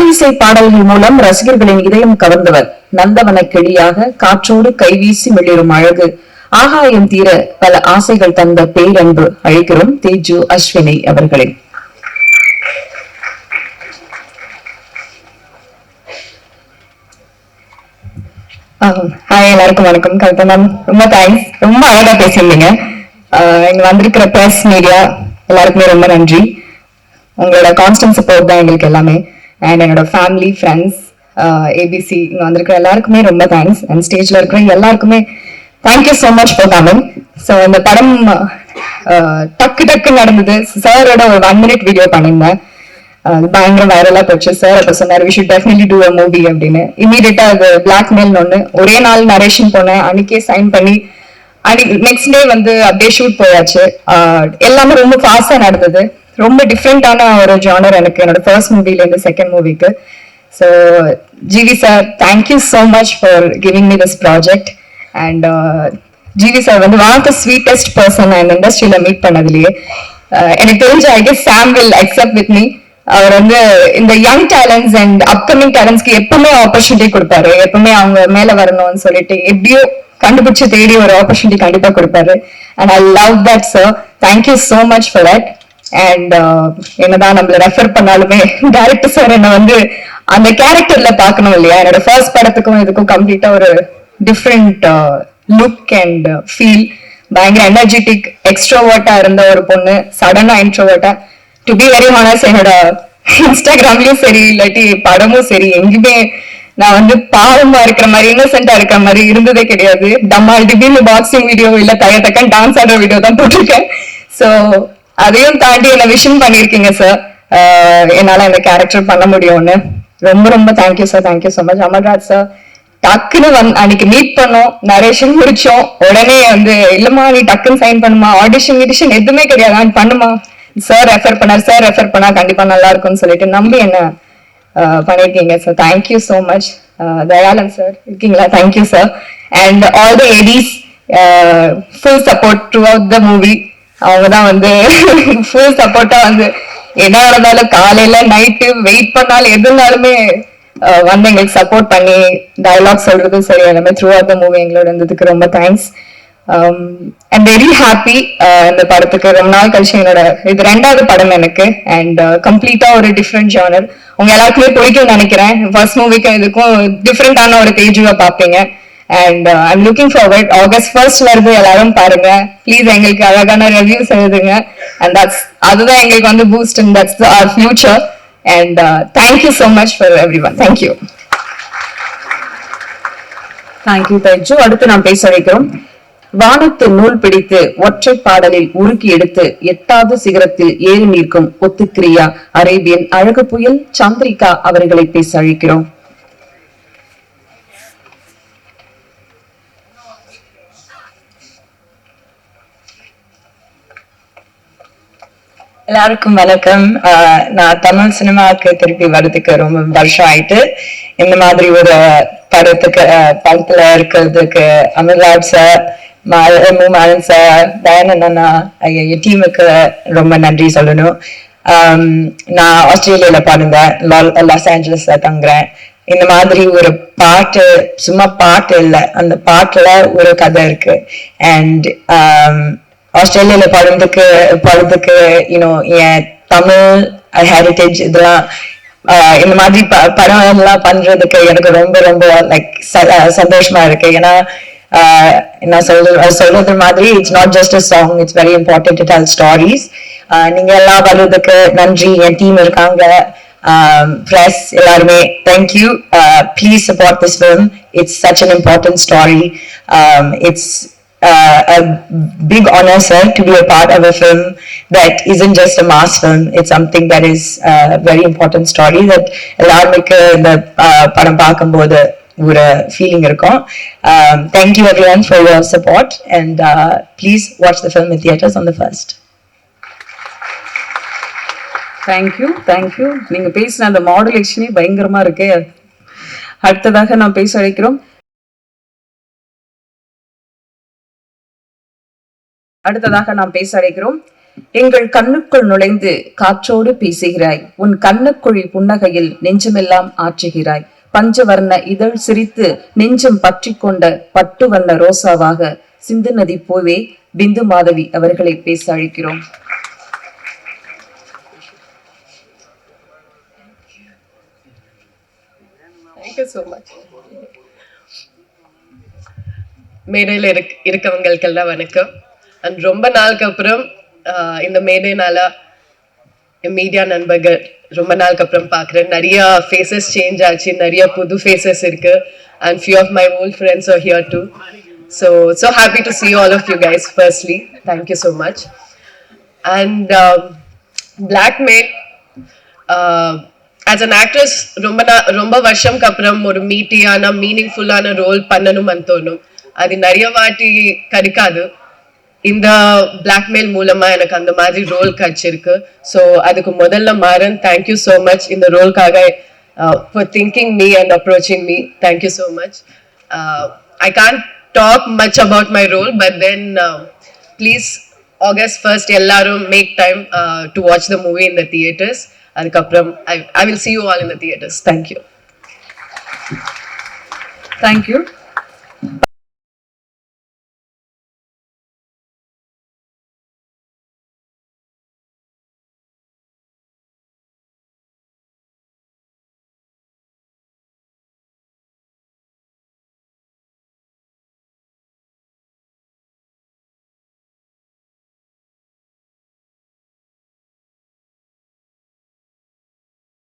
இசை பாடல்கள் மூலம் ரசிகர்களின் இதயம் கவர்ந்தவர். நந்தவன கிளியாக காற்றோடு கைவீசி மிளிரும் அழகு. ஆகாயம் தீர பல ஆசைகள் தந்த பேரன்பு அழைக்கிறோம் தேஜு அஸ்வினி அவர்களை ஹாய் எல்லாருக்கும் வணக்கம். கவிதா மேம் ரொம்ப தேங்க்ஸ் ரொம்ப அழகா பேசியிருந்தீங்க. ஆஹ் இங்க வந்திருக்கிற பிரஸ் மீடியா எல்லாருக்குமே ரொம்ப நன்றி. உங்களோட கான்ஸ்டன்ட் சப்போர்ட் தான் எங்களுக்கு எல்லாமே. அண்ட் என்னோட ஃபேமிலி ஃப்ரெண்ட்ஸ் ஏபிசி இங்கே வந்திருக்கிற எல்லாருக்குமே ரொம்ப தேங்க்ஸ் அண்ட் ஸ்டேஜில் இருக்கிற எல்லாருக்குமே thank you so much for coming so இந்த படம் uh, டக்கு டக்கு நடந்தது. சாரோட ஒரு ஒன் மினிட் வீடியோ பண்ணியிருந்தேன். அது பயங்கர வைரலா போச்சு. சார் அப்போ சொன்னார் wish definitely do a movie அப்படின்னு. இமீடியட்டா அது பிளாக்மெயில்னு ஒன்று ஒரே நாள் நரேஷன் போனேன். அன்னைக்கே சைன் பண்ணி அன்னைக்கு நெக்ஸ்ட் டே வந்து அப்படியே ஷூட் போயாச்சு. Uh, எல்லாமே ரொம்ப ஃபாஸ்டாக நடந்தது. ரொம்ப டிஃப்ரெண்டான ஒரு ஜானர் எனக்கு என்னோட ஃபர்ஸ்ட் மூவிலேருந்து செகண்ட் மூவிக்கு so GV sir thank you so much for giving me this project and GV sir வந்து one of the sweetest person நான் இந்த இண்டஸ்ட்ரியில் மீட் பண்ணதுலேயே. Uh, எனக்கு தெரிஞ்ச I guess Sam will accept with me அவர் வந்து இந்த யங் டேலண்ட்ஸ் அண்ட் அப்கமிங் டேலண்ட்ஸ்க்கு எப்பவுமே ஆப்பர்ச்சுனிட்டி கொடுப்பாரு. எப்பவுமே அவங்க மேல வரணும்னு சொல்லிட்டு எப்படியோ கண்டுபிடிச்சு தேடி ஒரு ஆப்பர்ச்சுனிட்டி கண்டிப்பா கொடுப்பாரு. And I love that sir thank you so much for that and uh, என்னதான் நம்மள ரெஃபர் பண்ணாலுமே டேரக்டர் சார் என்ன வந்து அந்த கேரக்டர்ல பார்க்கணும் இல்லையா? என்னோட ஃபர்ஸ்ட் படத்துக்கும் இதுக்கும் கம்ப்ளீட்டா ஒரு டிஃப்ரெண்ட் லுக் அண்ட் ஃபீல் பயங்கர எனர்ஜெட்டிக் எக்ஸ்ட்ரோவர்ட்டா இருந்த ஒரு பொண்ணு சடனா இன்ட்ரோவர்ட்டா டு பி வெரி ஹானஸ் என்னோட இன்ஸ்டாகிராம்லயும் சரி இல்லாட்டி படமும் சரி எங்கேயுமே நான் வந்து பாவமா இருக்கிற மாதிரி இன்னசென்டா இருக்கிற மாதிரி இருந்ததே கிடையாது. டம்மால் டிபின்னு பாக்ஸிங் வீடியோ இல்ல தய தக்கன் டான்ஸ் ஆடுற வீடியோ தான் போட்டிருக்கேன். சோ அதையும் தாண்டி என்ன விஷன் பண்ணிருக்கீங்க சார் என்னால இந்த கேரக்டர் பண்ண முடியும்னு. ரொம்ப ரொம்ப thank you sir thank you so much Amarraj sir டக்குன்னு வந்து அன்னைக்கு மீட் பண்ணோம். நரேஷன் முடிச்சோம். உடனே வந்து இல்லம்மா நீ டக்குன்னு சைன் பண்ணுமா? ஆடிஷன் கிடிஷன் எதுவுமே கிடையாது. நான் பண்ணுமா? சார் ரெஃபர் பண்ணார். சார் ரெஃபர் பண்ணா கண்டிப்பா நல்லா இருக்கும்னு சொல்லிட்டு நம்பி என்ன பண்ணிருக்கீங்க sir thank you so much Dayalan sir இருக்கீங்களா? Thank you sir and all the ADs full support throughout the movie அவங்க தான் வந்து ஃபுல் சப்போர்ட்டா வந்து என்ன நடந்தாலும் காலையில நைட்டு வெயிட் பண்ணாலும் எதுனாலுமே வந்து எங்களுக்கு சப்போர்ட் பண்ணி டைலாக் சொல்றதும் சரி எல்லாமே த்ரூ அவுட் த மூவி எங்களோட இருந்ததுக்கு ரொம்ப தேங்க்ஸ் அண்ட் வெரி ஹாப்பி இந்த படத்துக்கு. ரொம்ப நாள் கழிச்சு என்னோட இது ரெண்டாவது படம் எனக்கு. அண்ட் கம்ப்ளீட்டா ஒரு டிஃப்ரெண்ட் ஜானர் உங்க எல்லாருக்குமே பிடிக்கும் நினைக்கிறேன். ஃபர்ஸ்ட் மூவிக்கும் இதுக்கும் டிஃப்ரெண்டான ஒரு தேஜுவை பார்ப்பீங்க. And I'm looking forward August first வருது எல்லாரும் பாருங்க. ப்ளீஸ் எங்களுக்கு அழகான ரிவ்யூஸ் எழுதுங்க. அண்ட் தட்ஸ் அதுதான் எங்களுக்கு வந்து boost and that's our future and thank you so much for everyone thank you thank you Thaiju அடுத்து நாம் பேச வைக்கிறோம். வானத்து நூல் பிடித்து ஒற்றை பாடலில் உருக்கி எடுத்து எட்டாவது சிகரத்தில் ஏறி நிற்கும் ஒத்துக்கிரியா அரேபியன் அழகு புயல் சந்திரிகா அவர்களை பேச அழைக்கிறோம். எல்லாருக்கும் வணக்கம். நான் தமிழ் சினிமாவுக்கு திருப்பி வர்றதுக்கு ரொம்ப வருஷம் ஆயிட்டு இந்த மாதிரி ஒரு படத்துக்கு படத்துல இருக்கிறதுக்கு அமர்ராஜ் சார் மாதன் சார் தயானந்தனா அண்ணா என் டீமுக்கு ரொம்ப நன்றி சொல்லணும். நான் ஆஸ்திரேலியால பாடுங்க லாஸ் ஏஞ்சலஸ்ல தங்குறேன். இந்த மாதிரி ஒரு பாட்டு சும்மா பாட்டு இல்லை அந்த பாட்டுல ஒரு கதை இருக்கு. அண்ட் ஆஸ்திரேலியால பிறந்துக்கு பிறந்துக்கு யூனோ என் தமிழ் ஹெரிட்டேஜ் இதெல்லாம் ஆஹ் இந்த மாதிரி ப- படம் எல்லாம் பண்றதுக்கு எனக்கு ரொம்ப ரொம்ப லைக் சந்தோஷமா இருக்கு. ஏன்னா ஆஹ் நான் சொல்றது சொல்றது மாதிரி it's not just a song it's very important to tell stories நீங்க எல்லாம் வர்றதுக்கு நன்றி. என் டீம் இருக்காங்க. press எல்லாருமே thank you please support this film it's such an important story it's uh, a big honor sir to be a part of a film that isn't just a mass film it's something that is a very important story that எல்லாருமே இந்த uh, படம் பார்க்கும்போது ஒரு feeling இருக்கும் um, thank you everyone for your support and uh, please watch the film in theaters on the first thank you thank you நீங்கள் பேசின அந்த மாடுலேஷனே பயங்கரமாக இருக்கு அடுத்ததாக நான் பேச அழைக்கிறோம் அடுத்ததாக நாம் பேச அழைக்கிறோம். எங்கள் கண்ணுக்குள் நுழைந்து காற்றோடு பேசுகிறாய். உன் கண்ணுக்குழி புன்னகையில் நெஞ்சமெல்லாம் ஆற்றுகிறாய். பஞ்சவர்ண இதழ் சிரித்து நெஞ்சம் பற்றி கொண்ட பட்டு வண்ண ரோசாவாக சிந்து நதி போவே பிந்து மாதவி அவர்களை பேச அழைக்கிறோம். மேடையில் இருக் இருக்கவங்களுக்கெல்லாம் வணக்கம். அண்ட் ரொம்ப நாளுக்கு அப்புறம் இந்த மேடைனால என் மீடியா நண்பர்கள் ரொம்ப நாளுக்கு அப்புறம் பார்க்குறேன். நிறைய ஃபேஸஸ் சேஞ்ச் ஆச்சு. நிறைய புது ஃபேஸஸ் இருக்கு. And few of my old friends are here too so so happy to see all of you guys firstly thank you so much and blackmail as an actress ரொம்ப நா- ரொம்ப வருஷம்க்கு அப்புறம் ஒரு மீட்டியான மீனிங்ஃபுல்லான role பண்ணணும்னு தோணும். அது நிறைய வாட்டி கிடைக்காது. இந்த பிளாக்மெயில் மூலமா எனக்கு அந்த மாதிரி ரோல் கிடைச்சிருக்கு. ஸோ அதுக்கு முதல்ல மாறன் தேங்க்யூ ஸோ மச் இந்த ரோல்காக for thinking me and approaching me thank you so much I can't talk much about my role but then please August first எல்லாரும் make time to watch the movie in the theaters அதுக்கப்புறம் I I will see you all in the theaters thank you thank you